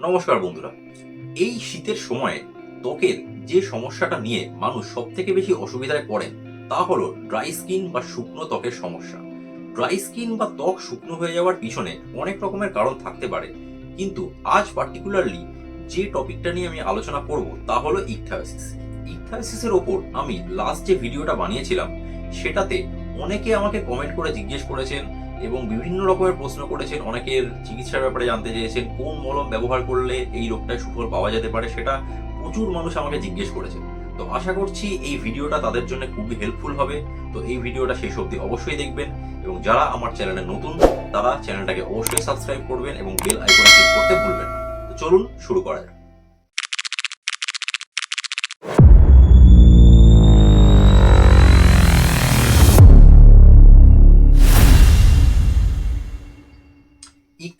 নমস্কার বন্ধুরা। এই শীতের সময়ে ত্বকের যে সমস্যাটা নিয়ে মানুষ সব থেকে বেশি অসুবিধায় পড়েন তা হলো ড্রাই স্কিন বা শুকনো ত্বকের সমস্যা। ড্রাই স্কিন বা ত্বক শুকনো হয়ে যাওয়ার পিছনে অনেক রকমের কারণ থাকতে পারে। কিন্তু আজ পার্টিকুলারলি যে টপিকটা নিয়ে আমি আলোচনা করব, তা হলো ইকথায়োসিস ইকথায়োসিসের ওপর আমি লাস্ট যে ভিডিওটা বানিয়েছিলাম, সেটাতে অনেকে আমাকে কমেন্ট করে জিজ্ঞেস করেছেন এবং বিভিন্ন রকমের প্রশ্ন করেছেন। অনেকের চিকিৎসার ব্যাপারে জানতে চেয়েছেন, কোন মলম ব্যবহার করলে এই রোগটায় সুফল পাওয়া যেতে পারে সেটা প্রচুর মানুষ আমাকে জিজ্ঞেস করেছেন। তো আশা করছি এই ভিডিওটা তাদের জন্য খুবই হেল্পফুল হবে। তো এই ভিডিওটা শেষ অবধি অবশ্যই দেখবেন এবং যারা আমার চ্যানেলে নতুন, তারা চ্যানেলটাকে অবশ্যই সাবস্ক্রাইব করবেন এবং বেল আইকনে ক্লিক করতে ভুলবেন না। তো চলুন শুরু করা যাক।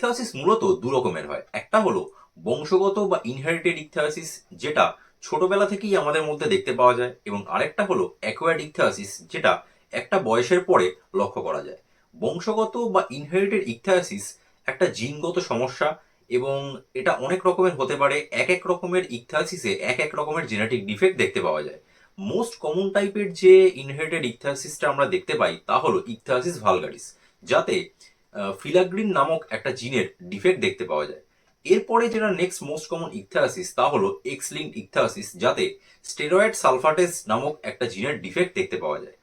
ইকথায়োসিস মূলত দু রকমের হয়। একটা হলো বংশগত বা ইনহেরিটেড ইকথায়োসিস যেটা ছোটবেলা থেকেই আমাদের মধ্যে দেখতে পাওয়া যায়, এবং আরেকটা হলো অ্যাকোয়ার্ড ইকথায়োসিস যেটা একটা বয়সের পরে লক্ষ্য করা যায়। বংশগত বা ইনহেরিটেড ইকথায়োসিস একটা জিনগত সমস্যা, এবং এটা অনেক রকমের হতে পারে। এক এক রকমের ইকথায়োসিসে এক এক রকমের জেনেটিক ডিফেক্ট দেখতে পাওয়া যায়। মোস্ট কমন টাইপের যে ইনহেরিটেড ইকথায়োসিসটা আমরা দেখতে পাই, তা হলো ইকথায়োসিস ভালগারিস যাতে ফিলাগ্রিন নামক একটা জিনের ডিফেক্ট দেখতে পাওয়া যায়। এরপরে যেটা নেক্সট মোস্ট কমন ইকথায়োসিস তা হলো এক্স লিঙ্ক ইকথায়োসিস যাতে স্টেরয়েড সালফাটেস নামক একটা জিনের ডিফেক্ট দেখতে পাওয়া যায়।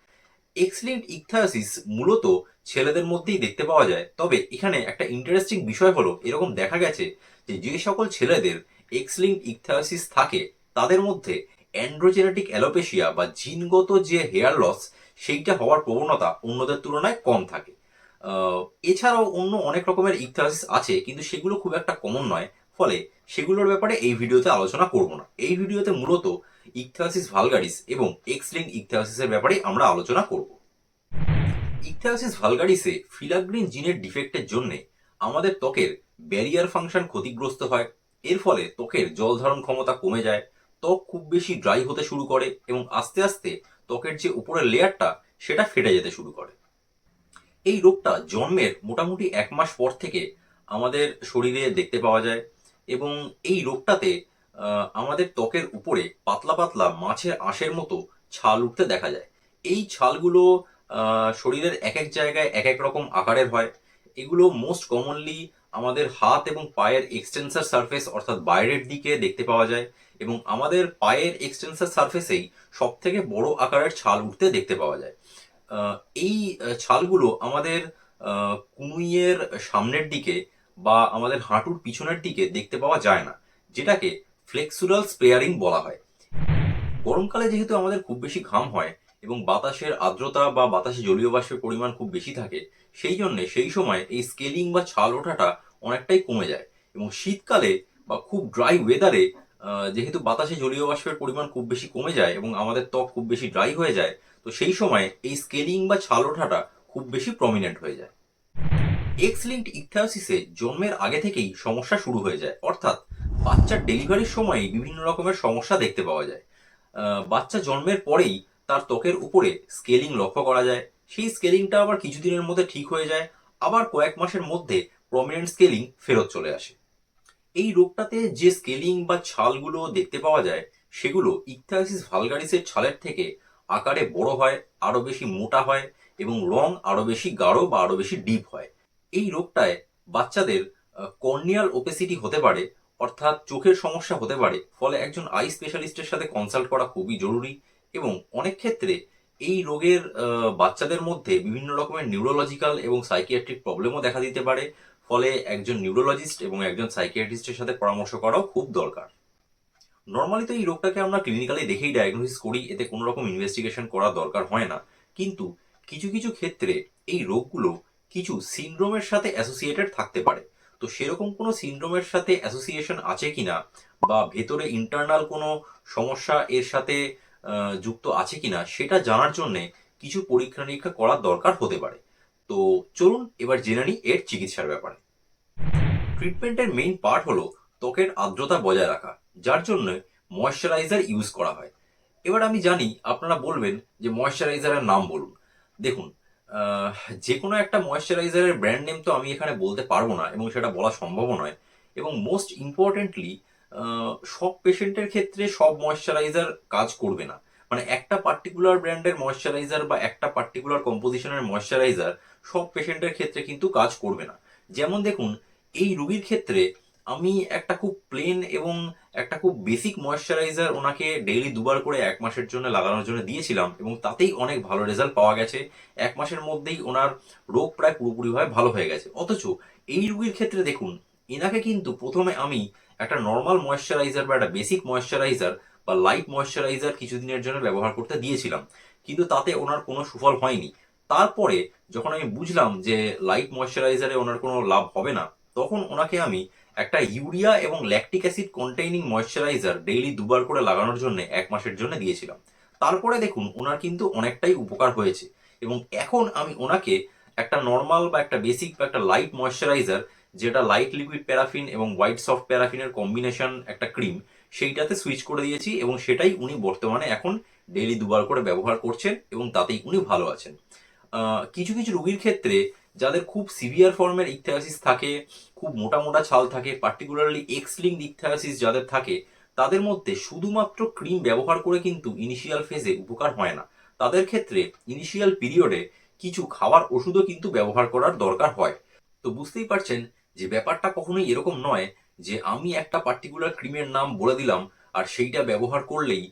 এক্স লিঙ্ক ইকথায়োসিস মূলত ছেলেদের মধ্যেই দেখতে পাওয়া যায়, তবে এখানে একটা ইন্টারেস্টিং বিষয় হলো, এরকম দেখা গেছে যে যে সকল ছেলেদের এক্স লিঙ্ক ইকথায়োসিস থাকে, তাদের মধ্যে অ্যান্ড্রোজেনেটিক অ্যালোপেশিয়া বা জিনগত যে হেয়ার লস সেইটা হওয়ার প্রবণতা অন্যদের তুলনায় কম থাকে। এছাড়াও অন্য অনেক রকমের ইকথায়োসিস আছে, কিন্তু সেগুলো খুব একটা কমন নয়। ফলে সেগুলোর ব্যাপারে এই ভিডিওতে আলোচনা করব না। এই ভিডিওতে মূলত ইকথায়োসিস ভালগারিস এবং এক্স লিঙ্ক ব্যাপারে আমরা আলোচনা করব। ইকথায়োসিস ভালগারিসে ফিলাগ্রিন জিনের ডিফেক্টের জন্য আমাদের ত্বকের ব্যারিয়ার ফাংশন ক্ষতিগ্রস্ত হয়। এর ফলে ত্বকের জল ধারণ ক্ষমতা কমে যায়, ত্বক খুব বেশি ড্রাই হতে শুরু করে এবং আস্তে আস্তে ত্বকের যে উপরের লেয়ারটা, সেটা ফেটে যেতে শুরু করে। এই রোগটা জন্মের মোটামুটি এক মাস পর থেকে আমাদের শরীরে দেখতে পাওয়া যায় এবং এই রোগটাতে আমাদের ত্বকের উপরে পাতলা পাতলা মাছের আঁশের মতো ছাল উঠতে দেখা যায়। এই ছালগুলো শরীরের এক এক জায়গায় এক এক রকম আকারের হয়। এগুলো মোস্ট কমনলি আমাদের হাত এবং পায়ের এক্সটেন্সার সারফেস অর্থাৎ বাইরের দিকে দেখতে পাওয়া যায় এবং আমাদের পায়ের এক্সটেন্সার সারফেসেই সব থেকে বড় আকারের ছাল উঠতে দেখতে পাওয়া যায়। এই ছালগুলো আমাদের কুনুইয়ের সামনের দিকে বা আমাদের হাঁটুর পিছনের দিকে দেখতে পাওয়া যায় না, যেটাকে ফ্লেক্সুরাল স্পেয়ারিং বলা হয়। গরমকালে যেহেতু আমাদের খুব বেশি ঘাম হয় এবং বাতাসের আর্দ্রতা বা বাতাসে জলীয় বাষ্পের পরিমাণ খুব বেশি থাকে, সেই জন্য সেই সময় এই স্কেলিং বা ছাল ওঠাটা অনেকটাই কমে যায় এবং শীতকালে বা খুব ড্রাই ওয়েদারে যেহেতু বাতাসে জলীয় বাষ্পের পরিমাণ খুব বেশি কমে যায় এবং আমাদের ত্বক খুব বেশি ড্রাই হয়ে যায় তো সেই সময় এই স্কেলিং বা ছাল ওঠাটা খুব বেশি প্রমিনেন্ট হয়ে যায়। এক্স লিঙ্কড ইকথায়োসিসে জন্মের আগে থেকেই সমস্যা শুরু হয়ে যায়। অর্থাৎ বাচ্চার ডেলিভারির সময়ই বিভিন্ন রকমের সমস্যা দেখতে পাওয়া যায়। বাচ্চা জন্মের পরেই তার ত্বকের উপরে স্কেলিং লক্ষ্য করা যায়। সেই স্কেলিংটা আবার কিছুদিনের মধ্যে ঠিক হয়ে যায়। আবার কয়েক মাসের মধ্যে প্রমিনেন্ট স্কেলিং ফেরত চলে আসে। এই রোগটাতে যে স্কেলিং বা ছালগুলো দেখতে পাওয়া যায়, সেগুলো ইকথায়োসিস ভালগারিসের ছালের থেকে আকারে বড় হয়, আরও বেশি মোটা হয় এবং রং আরও বেশি গাঢ় বা আরও বেশি ডিপ হয়। এই রোগটায় বাচ্চাদের কর্নিয়াল ওপেসিটি হতে পারে, অর্থাৎ চোখের সমস্যা হতে পারে, ফলে একজন আই স্পেশালিস্টের সাথে কনসাল্ট করা খুবই জরুরি এবং অনেক ক্ষেত্রে এই রোগের বাচ্চাদের মধ্যে বিভিন্ন রকমের নিউরোলজিক্যাল এবং সাইকিয়াট্রিক প্রবলেমও দেখা দিতে পারে, ফলে একজন নিউরোলজিস্ট এবং একজন সাইকিয়াট্রিস্টের সাথে পরামর্শ করাও খুব দরকার। নর্মালি তো এই রোগটাকে আমরা ক্লিনিক্যালি দেখেই ডায়াগনোসিস করি, এতে কোনো রকম ইনভেস্টিগেশন করার দরকার হয় না। কিন্তু কিছু কিছু ক্ষেত্রে এই রোগগুলো কিছু সিনড্রোমের সাথে অ্যাসোসিয়েটেড থাকতে পারে। তো সেরকম কোনো সিনড্রোমের সাথে অ্যাসোসিয়েশন আছে কিনা, বা ভেতরে ইন্টারনাল কোনো সমস্যা এর সাথে যুক্ত আছে কিনা, সেটা জানার জন্যে কিছু পরীক্ষা নিরীক্ষা করার দরকার হতে পারে। তো চলুন এবার জেনে নিই এর চিকিৎসার ব্যাপারে। ট্রিটমেন্টের মেইন পার্ট হলো ত্বকের আর্দ্রতা বজায় রাখা, যার জন্য ময়শ্চারাইজার ইউজ করা হয়। এবার আমি জানি, আপনারা বলবেন যে ময়শ্চারাইজারের নাম বলুন। দেখুন যে কোনো একটা ময়শ্চারাইজারের ব্র্যান্ড নেম তো আমি এখানে বলতে পারব না, এবং সেটা বলা সম্ভব নয়। এবং মোস্ট ইম্পর্টেন্টলি সব পেশেন্টের ক্ষেত্রে সব ময়শ্চারাইজার কাজ করবে না। মানে একটা পার্টিকুলার ব্র্যান্ডের ময়শ্চারাইজার বা একটা পার্টিকুলার কম্পোজিশনের ময়শ্চারাইজার সব পেশেন্টের ক্ষেত্রে কিন্তু কাজ করবে না। যেমন দেখুন, এই রুগীর ক্ষেত্রে আমি একটা খুব প্লেন এবং একটা খুব বেসিক ময়শ্চারাইজার ওনাকে ডেইলি দুবার করে এক মাসের জন্য লাগানোর জন্য দিয়েছিলাম এবং তাতেই অনেক ভালো রেজাল্ট পাওয়া গেছে। এক মাসের মধ্যেই ওনার রোগ প্রায় পুরোপুরিভাবে ভালো হয়ে গেছে। অথচ এই রুগীর ক্ষেত্রে দেখুন, এনাকে কিন্তু প্রথমে আমি একটা নর্মাল ময়শ্চারাইজার বা একটা বেসিক ময়শ্চারাইজার বা লাইট ময়শ্চারাইজার কিছুদিনের জন্য ব্যবহার করতে দিয়েছিলাম। কিন্তু তাতে ওনার কোনো সুফল হয়নি। তারপরে যখন আমি বুঝলাম যে লাইট ময়শ্চারাইজারে ওনার কোনো লাভ হবে না, তখন ওনাকে আমি একটা ইউরিয়া এবং lactic acid containing moisturiser daily দুবার করে লাগানোর জন্য এক মাসের জন্য দিয়েছিলাম। তারপরে দেখুন, ওনার কিন্তু অনেকটাই উপকার হয়েছে এবং এখন আমি ওনাকে একটা নর্মাল বা একটা বেসিক বা একটা লাইট ময়শ্চারাইজার যেটা লাইট লিকুইড প্যারাফিন এবং হোয়াইট সফট প্যারাফিনের কম্বিনেশন একটা ক্রিম সেইটাতে সুইচ করে দিয়েছি এবং সেটাই উনি বর্তমানে এখন ডেইলি দুবার করে ব্যবহার করছেন এবং তাতেই উনি ভালো আছেন। কিছু কিছু রুগীর ক্ষেত্রে যাদের খুব সিভিয়ার ফর্মের ইকথিয়াসিস থাকে, খুব মোটা মোটা ছাল থাকে পার্টিকুলারলি এক্স লিঙ্ক ইকথিয়াসিস যাদের থাকে, তাদের মধ্যে শুধুমাত্র ক্রিম ব্যবহার করে কিন্তু ইনিশিয়াল ফেজে উপকার হয় না। তাদের ক্ষেত্রে ইনিশিয়াল পিরিয়ডে কিছু খাবার ওষুধও কিন্তু ব্যবহার করার দরকার হয়। তো বুঝতেই পারছেন যে ব্যাপারটা কখনোই এরকম নয় যে আমি একটা পার্টিকুলার ক্রিমের নাম বলে দিলাম আর সেইটা ব্যবহার করলেই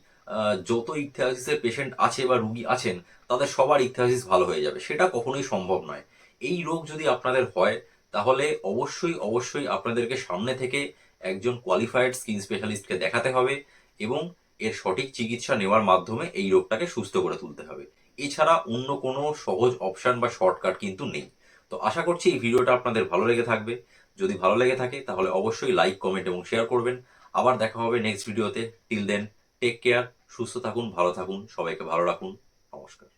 যত ইকথিয়াসিসের পেশেন্ট আছে বা রুগী আছেন, তাদের সবার ইকথিয়াসিস ভালো হয়ে যাবে। সেটা কখনোই সম্ভব নয়। এই রোগ যদি আপনাদের হয়, তাহলে অবশ্যই অবশ্যই আপনাদেরকে সামনে থেকে একজন কোয়ালিফাইড স্কিন স্পেশালিস্টকে দেখাতে হবে এবং এর সঠিক চিকিৎসা নেওয়ার মাধ্যমে এই রোগটাকে সুস্থ করে তুলতে হবে। এছাড়া অন্য কোনো সহজ অপশান বা শর্টকাট কিন্তু নেই। তো আশা করছি এই ভিডিওটা আপনাদের ভালো লেগে থাকবে। যদি ভালো লেগে থাকে, তাহলে অবশ্যই লাইক কমেন্ট এবং শেয়ার করবেন। আবার দেখা হবে নেক্সট ভিডিওতে টিল দেন টেক কেয়ার সুস্থ থাকুন, ভালো থাকুন, সবাইকে ভালো রাখুন। নমস্কার।